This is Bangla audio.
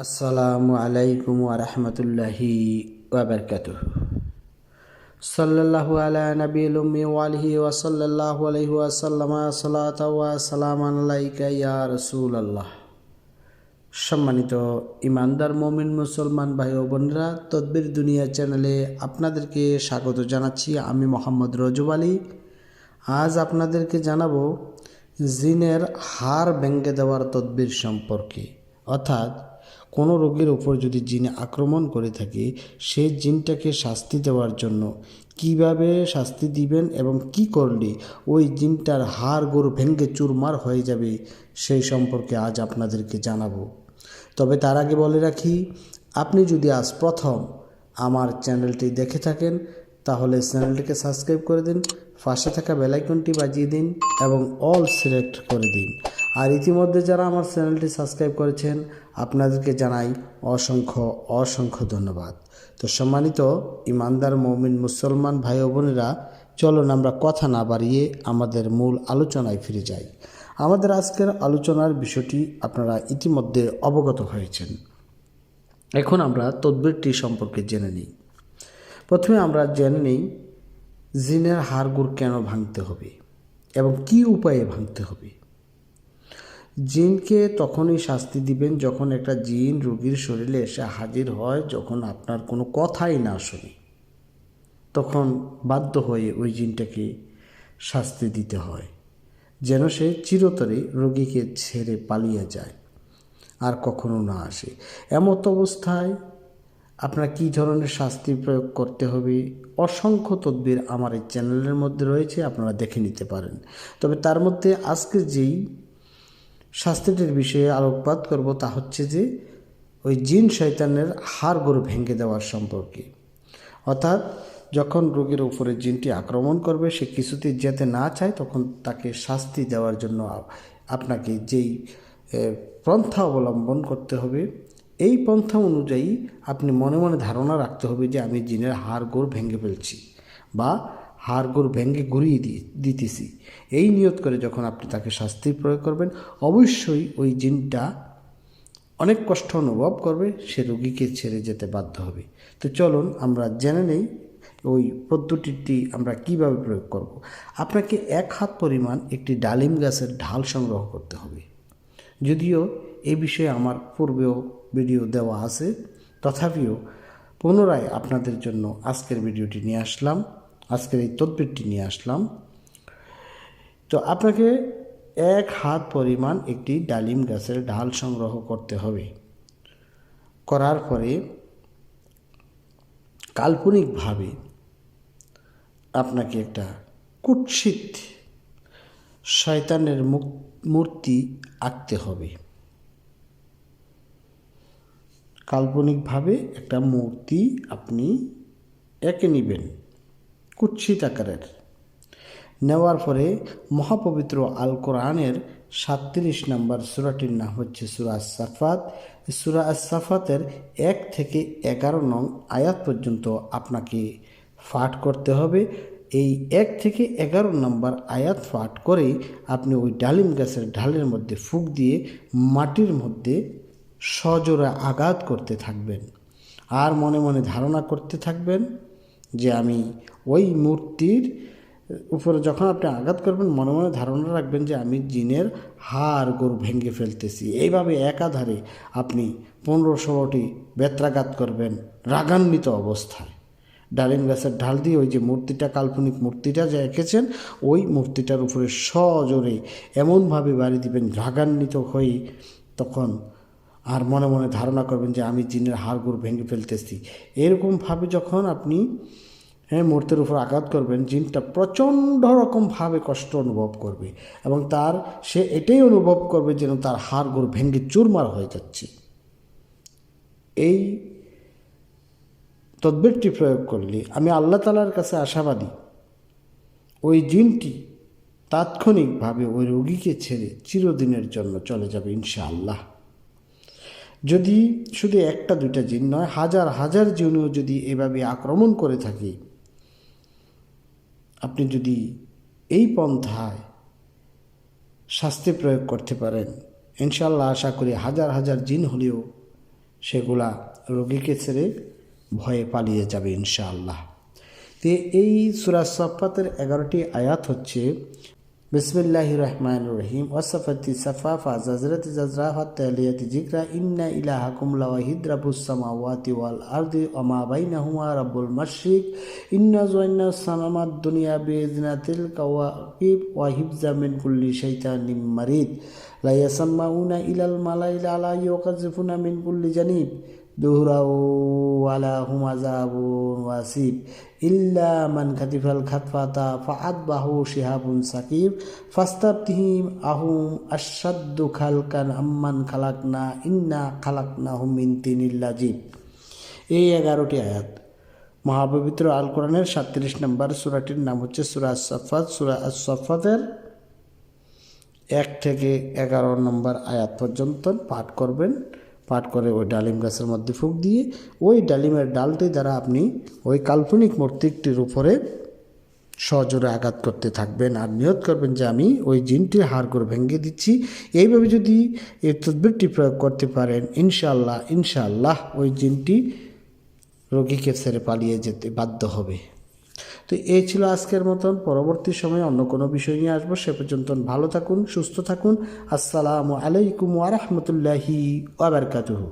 আসসালামু আলাইকুম ওরহমতুল্লাহি ওবরকাত সাল্লাল্লাহু আলা নবীল উম্মি ওয়ালিহি ওয়া সাল্লাল্লাহু আলাইহি ওয়া সাল্লামা সালাতা ওয়া সালামান আলাইকা ইয়া রাসূলুল্লাহ। সম্মানিত ইমানদার মমিন মুসলমান ভাই ও বোনেরা, তদ্বির দুনিয়া চ্যানেলে আপনাদেরকে স্বাগত জানাচ্ছি আমি মোহাম্মদ রজব আলী। আজ আপনাদেরকে জানাব জিনের হার ভেঙে দেওয়ার তদ্বির সম্পর্কে। অর্থাৎ কোনো রোগের উপর যদি জিন আক্রমণ করে থাকে সেই জিনটাকে শাস্তি দেওয়ার জন্য কীভাবে শাস্তি দিবেন এবং কি করলে ওই জিনটার হাড় গরু ভেঙ্গে চুরমার হয়ে যাবে, সেই সম্পর্কে আজ আপনাদেরকে জানাব। তবে তার আগে বলে রাখি, আপনি যদি আজ প্রথম আমার চ্যানেলটি দেখে থাকেন, তাহলে চ্যানেলটিকে সাবস্ক্রাইব করে দিন, পাশে থাকা বেলাইকনটি বাজিয়ে দিন এবং অল সিলেক্ট করে দিন। আর ইতিমধ্যে যারা আমার চ্যানেলটি সাবস্ক্রাইব করেছেন আপনাদেরকে জানাই অসংখ্য অসংখ্য ধন্যবাদ। তো সম্মানিত ইমানদার, মৌমিন, মুসলমান ভাই বোনেরা, চলুন আমরা কথা না বাড়িয়ে আমাদের মূল আলোচনায় ফিরে যাই। আমাদের আজকের আলোচনার বিষয়টি আপনারা ইতিমধ্যে অবগত হয়েছেন। এখন আমরা তদ্বিরটি সম্পর্কে জেনে নিই। প্রথমে আমরা জেনে নিই, জিনের হাড়গুড় কেন ভাঙতে হবে এবং কি উপায়ে ভাঙতে হবে? জিনকে তখনই শাস্তি দিবেন যখন একটা জিন রোগীর শরীরে এসে হাজির হয়, যখন আপনার কোনো কথাই না শুনে। তখন বাধ্য হয়ে ওই জিনটাকে শাস্তি দিতে হয়, যেন সে চিরতরে রোগীকে ছেড়ে পালিয়ে যায় আর কখনো না আসে। এমত অবস্থায় আপনার কী ধরনের শাস্তি প্রয়োগ করতে হবে? অসংখ্য তদ্বির আমার এই চ্যানেলের মধ্যে রয়েছে, আপনারা দেখে নিতে পারেন। তবে তার মধ্যে আজকে যেই শাস্তিটির বিষয়ে আলোকপাত করব তা হচ্ছে যে, ওই জিন শয়তানের হাড় গরু ভেঙে দেওয়ার সম্পর্কে। অর্থাৎ, যখন রোগীর উপরে জিনটি আক্রমণ করবে, সে কিছুতেই যেতে না চায়, তখন তাকে শাস্তি দেওয়ার জন্য আপনাকে যেই পন্থা অবলম্বন করতে হবে, এই পন্থা অনুযায়ী আপনি মনে মনে ধারণা রাখতে হবে যে, আমি জিনের হাড় গোড় ভেঙে ফেলছি বা হাড় গোড় ভেঙে ঘুরিয়ে দিয়ে দিতেছি। এই নিয়ত করে যখন আপনি তাকে শাস্তি প্রয়োগ করবেন, অবশ্যই ওই জিনটা অনেক কষ্ট অনুভব করবে, সে রোগীকে ছেড়ে যেতে বাধ্য হবে। তো চলুন, আমরা জেনে নেই ওই পদ্ধতিটি আমরা কীভাবে প্রয়োগ করব। আপনাকে এক হাত পরিমাণ একটি ডালিম গাছের ঢাল সংগ্রহ করতে হবে। যদিও এ বিষয়ে আমার পূর্বেও ভিডিও দেওয়া আছে, তথাপিও পুনরায় আপনাদের জন্য আজকের ভিডিওটি নিয়ে আসলাম। আজকের এই তদবিরটি নিয়ে আসলাম। তো আপনাকে এক হাত পরিমাণ একটি ডালিম গাছের ডাল সংগ্রহ করতে হবে। করার পরে কাল্পনিকভাবে আপনাকে একটা কুৎসিত শয়তানের মূর্তি আঁকতে হবে। কাল্পনিকভাবে একটা মূর্তি আপনি এঁকে নেবেন। কুৎসিত আকারের। নেওয়ার পরে মহাপবিত্র আল কোরআনের সাতত্রিশ নম্বর সুরাটির নাম হচ্ছে সুরা সাফাত সুরা সাফাতের এক থেকে এগারো নং আয়াত পর্যন্ত আপনাকে পাঠ করতে হবে। এই এক থেকে এগারো নম্বর আয়াত পাঠ করে আপনি ওই ডালিম গাছের ঢালের মধ্যে ফুক দিয়ে মাটির মধ্যে সজোরে আঘাত করতে থাকবেন। আর মনে মনে ধারণা করতে থাকবেন যে আমি ওই মূর্তির উপরে যখন আপনি আঘাত করবেন, মনে মনে ধারণা রাখবেন যে আমি জিনের হাড় গরু ভেঙে ফেলতেছি। এইভাবে একাধারে আপনি পনেরো ষোলোটি বেত্রাঘাত করবেন রাগান্বিত অবস্থায়। ডালিম গাছের ঢাল দিয়ে ওই যে মূর্তিটা, কাল্পনিক মূর্তিটা যে এঁকেছেন, ওই মূর্তিটার উপরে সজোরে এমনভাবে বাড়ি দিবেন রাগান্বিত হয়ে তখন আর মনে মনে ধারণা করবেন যে আমি জিনের হাড়গুড় ভেঙে ফেলতেছি। এরকমভাবে যখন আপনি হ্যাঁ মূর্তির উপর আঘাত করবেন, জিনটা প্রচণ্ড রকমভাবে কষ্ট অনুভব করবে এবং তার, সে এটাই অনুভব করবে যেন তার হাড়গুড় ভেঙে চুরমার হয়ে যাচ্ছে। এই তদ্বিরটি প্রয়োগ করলে আমি আল্লাহ তালার কাছে আশাবাদী, ওই জিনটি তাৎক্ষণিকভাবে ওই রোগীকে ছেড়ে চিরদিনের জন্য চলে যাবে ইনশাআল্লাহ। যদি শুধু একটা, দুইটা জিন নয়, হাজার হাজার জিনও যদি এভাবে আক্রমণ করে থাকে, আপনি যদি এই পন্থায় শাস্তি প্রয়োগ করতে পারেন ইনশাল্লাহ আশা করি হাজার হাজার জিন হলেও সেগুলা রোগীকে ছেড়ে ভয়ে পালিয়ে যাবে ইনশাআল্লাহ। তো এই সুরা সফাতের এগারোটি আয়াত হচ্ছে بسم الله الرحمن الرحيم وصفت صفا فازرت زرافة تليت ذكرى إن إلهكم لواحد رب السماوات والأرض وما بينهما رب المشرق إن زوين السلام الدنيا بإذن تلك وقيب وحفظ من كل شيطان مريد لا يسمعون إلى الملائكة لا يقذفون من كل جنيب দুহরাও ওয়ালা হুম আজাবুন ওয়াসিব। ইল্লা মান খাতিফাল খাতফাতা ফাআদ বাহু শিহাবুন সাকিব। ফাস্তাবতিহিম আহুম আশাদ্দু খালকান আম্মান খালাকনা ইন্না খালাকনা হুম মিন তিনিল্লাজিব এই এগারোটি আয়াত। মহাপবিত্র আল কোরআনের সাতত্রিশ নম্বর সুরাটির নাম হচ্ছে সুরা সফাত সুরা সফাতের এক থেকে এগারো নম্বর আয়াত পর্যন্ত পাঠ করবেন। পাঠ করে ওই ডালিম গাছের মধ্যে ফুক দিয়ে ওই ডালিমের ডালটি দ্বারা আপনি ওই কাল্পনিক মূর্তিটির উপরে সজোরে আঘাত করতে থাকবেন। আর নিয়ত করবেন যে আমি ওই জিনটির হাড় করে ভেঙে দিচ্ছি। এইভাবে যদি এই তদবিরটি প্রয়োগ করতে পারেন, ইনশাআল্লাহ ইনশাআল্লাহ ওই জিনটি রোগীকে ছেড়ে পালিয়ে যেতে বাধ্য হবে। তো এই ছিল আজকের মতন। পরবর্তী সময়ে অন্য কোনো বিষয় নিয়ে আসব। সে পর্যন্ত ভালো থাকুন, সুস্থ থাকুন। আসসালামু আলাইকুম ওয়া রাহমাতুল্লাহি ওয়া বারাকাতুহু।